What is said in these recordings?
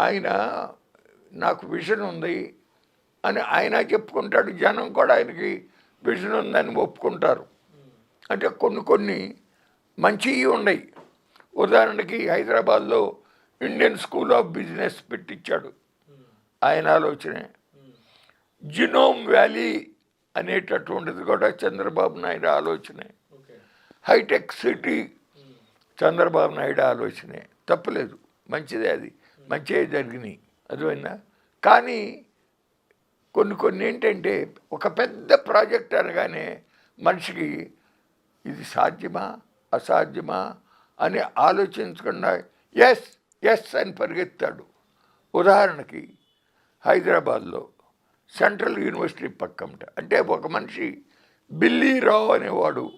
ఆయన నాకు విజన్ ఉంది అని ఆయన చెప్పుకుంటాడు. జనం కూడా ఆయనకి విజన్ ఉందని ఒప్పుకుంటారు. అంటే కొన్ని కొన్ని మంచివి ఉన్నాయి. ఉదాహరణకి హైదరాబాద్లో ఇండియన్ స్కూల్ ఆఫ్ బిజినెస్ పెట్టించాడు. ఆయన ఆలోచనే. జినోమ్ వ్యాలీ అనేటటువంటిది కూడా చంద్రబాబు నాయుడు ఆలోచనే. హైటెక్ సిటీ చంద్రబాబు నాయుడు ఆలోచనే. తప్పలేదు. మంచిదే అది. మంచిగా జరిగినాయి. అర్థమైందా? కానీ కొన్ని కొన్ని ఏంటంటే ఒక పెద్ద ప్రాజెక్ట్ అనగానే మనిషికి ఇది సాధ్యమా? అసాధ్యమా? అని ఆలోచించకుండా ఎస్ ఎస్ అని పరిగెత్తాడు. ఉదాహరణకి హైదరాబాద్లో సెంట్రల్ యూనివర్సిటీ పక్కమట. అంటే ఒక మనిషి బిల్లీరావు అనేవాడు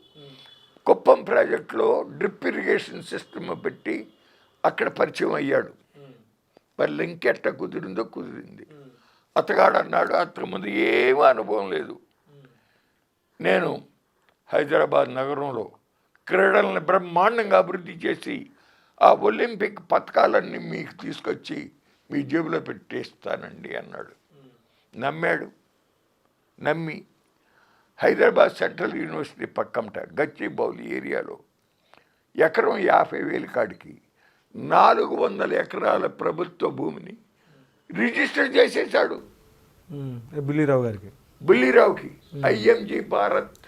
కుప్పం ప్రాజెక్టులో డ్రిప్ ఇరిగేషన్ సిస్టమ్ పెట్టి అక్కడ పరిచయం అయ్యాడు. మరి లింక్ ఎట్ట కుదిరిందో. కుదిరింది అతగాడు అన్నాడు అతని ముందు ఏమీ అనుభవం లేదు. నేను హైదరాబాద్ నగరంలో క్రీడలను బ్రహ్మాండంగా అభివృద్ధి చేసి ఆ ఒలింపిక్ పథకాలన్నీ మీకు తీసుకొచ్చి మీ జేబులో పెట్టేస్తానండి అన్నాడు. నమ్మాడు. నమ్మి హైదరాబాద్ సెంట్రల్ యూనివర్సిటీ పక్కమట గచ్చిబౌలి ఏరియాలో ఎకరం యాభై వేలు కాడికి నాలుగు వందల ఎకరాల ప్రభుత్వ భూమిని రిజిస్టర్ చేసేసాడు బిల్లీరావు గారికి. బుల్లిరావుకి ఐఎంజీ భారత్